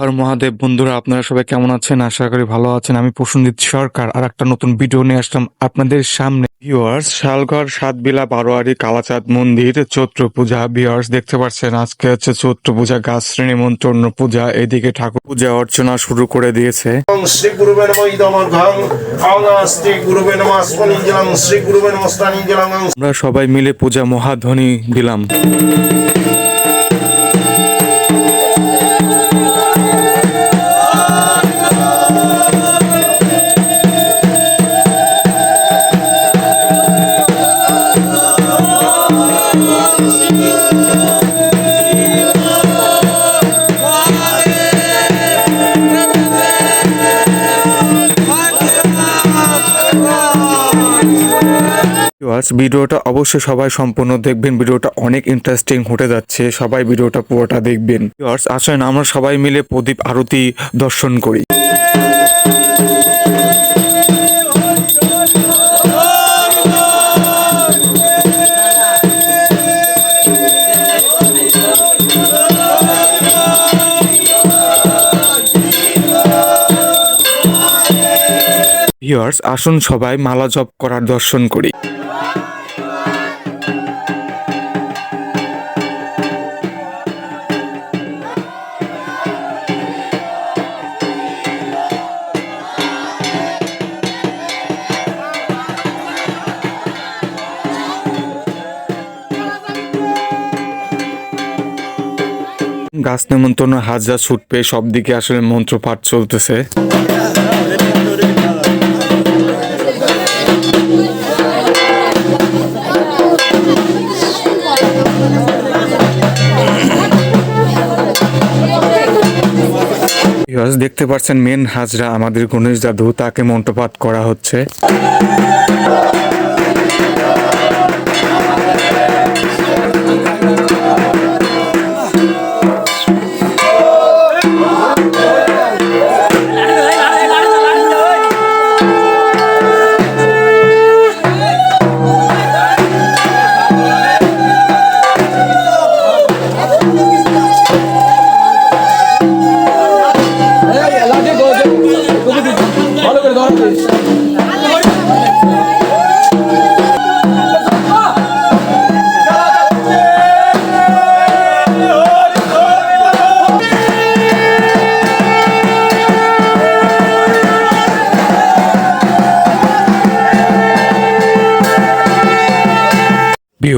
হর মহাদেব বন্ধুরা আপনারা সবাই কেমন আছেন? আশা করি ভালো আছেন। আমি প্রসেনজিৎ সরকার আর একটা নতুন ভিডিও নিয়ে আসলাম আপনাদের সামনে। ভিওয়ার্স শালঘর সাতবিলা বারোয়ারি কালাচাঁদ মন্দির চৈত্র পূজা। ভিওয়ার্স দেখতে পাচ্ছেন আজকে হচ্ছে চৈত্র পূজা গাছ শ্রেণি মন্ত্রণ পূজা। এদিকে ঠাকুর পূজা অর্চনা শুরু করে দিয়েছে। শ্রী গুরুবে আমরা সবাই মিলে পূজা মহাধ্বনি দিলাম। ভিডিওটা অবশ্যই সবাই সম্পূর্ণ দেখবেন। ভিডিওটা অনেক ইন্টারেস্টিং হতে যাচ্ছে। সবাই ভিডিওটা পুরোটা দেখবেন। আসেন আমরা সবাই মিলে প্রদীপ আরতি দর্শন করি। ভিউয়ার্স আসুন সবাই মালা জপ করার দর্শন করি। গাছ নেমন্তন্ন হাজার ছুটবে সব দিকে আসলে মন্ত্রপাঠ চলতেছে। ভিউয়ার্স দেখতে পাচ্ছেন মেন হাজরা আমাদের গণেশ দাদু তাকে মন্ত্রপাঠ করা হচ্ছে।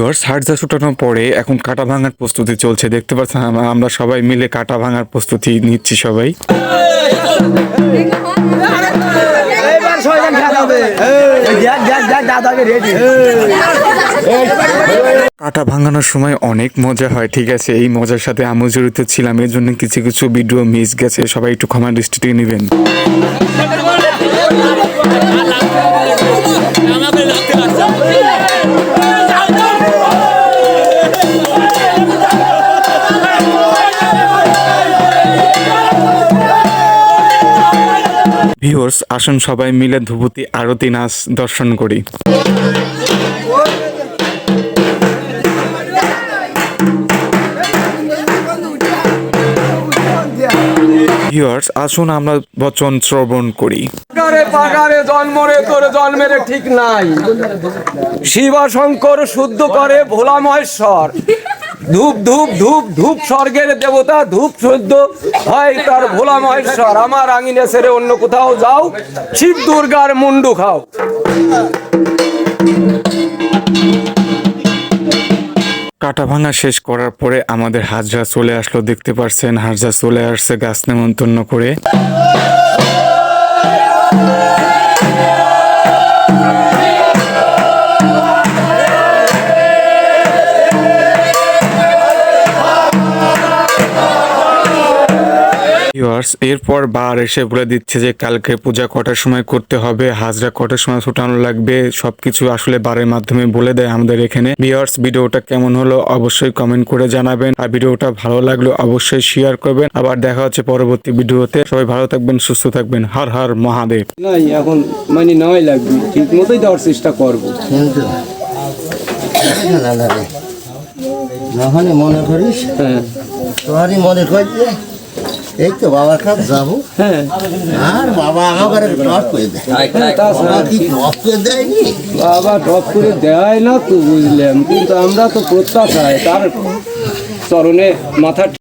ভিউয়ার্স হার্জা ছুটানোর পরে এখন কাটা ভাঙার প্রস্তুতি চলছে। দেখতে পাচ্ছেন আমরা সবাই মিলে কাটা ভাঙার প্রস্তুতি নিচ্ছি সবাই। কাটা ভাঙানোর সময় অনেক মজা হয় ঠিক আছে? এই মজার সাথে আমি জড়িত ছিলাম এর জন্য কিছু কিছু ভিডিও মিস গেছে। সবাই একটু ক্ষমা দৃষ্টিতে নেবেন। ভিউয়ার্স আসুন সবাই মিলে ধুবুতি আরতি নাচ দর্শন করি। ভিউয়ার্স আসুন আমরা বচন শ্রবণ করি। পাগারে জন্মরে তোর জন্মের ঠিক নাই। শিবা শঙ্কর শুদ্ধ করে ভোলা মহেশ্বর ধূপ ধূপ ধূপ ধূপ স্বর্গের দেবতা, ধূপ শুদ্ধ হয় তার ভোলা মহেশ্বর, আমার আঙিনে সেরে অন্য কোথাও যাও, শিব দুর্গার মুন্ডু খাও। কাটা ভাঙা শেষ করার পরে আমাদের হাজরা চলে আসলো, দেখতে পারছেন হাজরা চলে আসছে গাছ নেমন্তন্ন করে। ভিউয়ার্স এরপর বার এসে বলে দিচ্ছে যে কালকে পূজা কটার সময় করতে হবে হাজরা কটার সময় ছুটানো লাগবে সবকিছু আসলে বারের মাধ্যমে বলে দেয় আমাদের এখানে। ভিউয়ার্স ভিডিওটা কেমন হলো অবশ্যই কমেন্ট করে জানাবেন আর ভিডিওটা ভালো লাগল অবশ্যই শেয়ার করবেন। আবার দেখা হচ্ছে পরবর্তী ভিডিওতে। সবাই ভালো থাকবেন সুস্থ থাকবেন। হর হর মহাদেব। নাই এখন মানে নয় লাগবে ঠিক মতোই দেওয়ার চেষ্টা করব। না না মনে করিস? হ্যাঁ। তোহারই মনে করছে এই তো বাবার কাছে যাব। হ্যাঁ। আর বাবা আমাকে টপ করে দেয়। বাবা কি টপ করে দেয়নি? বাবা টপ করে দেয় না তো বুঝলাম কিন্তু আমরা তো প্রত্যাশায় তার চরণে মাথা